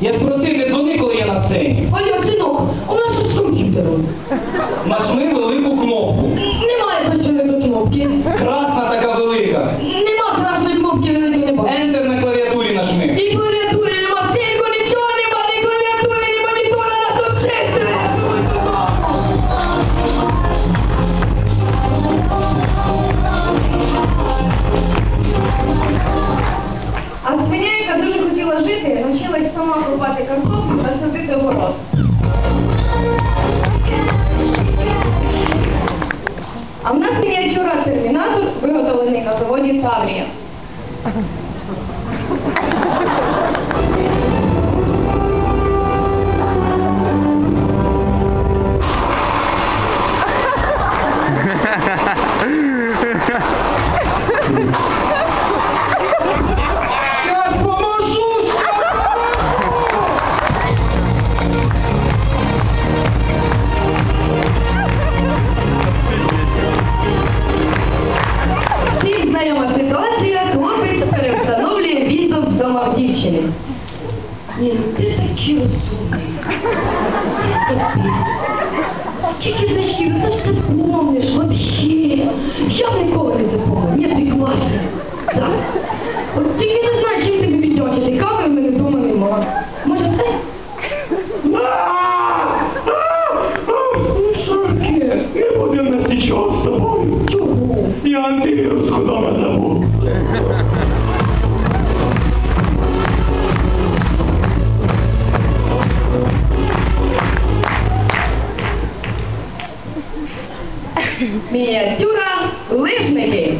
Я ж просив, не дзвони, коли я на сцені. Оля, синок, у нас що з комп'ютером? Нажми сама картоплю та город. А в нас мініатюра термінатор виготовлений на заводі Таврія. Дівчини. Ні, ну ти такий розумний. Це капець. Скільки значків, ти все помниш, вообще. Я б ніколи не запомнив. Ні, ти класний. Так? От тільки не знаю, чим тобі віддячити. Камери в мене вдома нема. Може, секс? Шарки, не буде в нас нічого з тобою. Чого? Я антивірус вдома забув. Мініатюра лижники.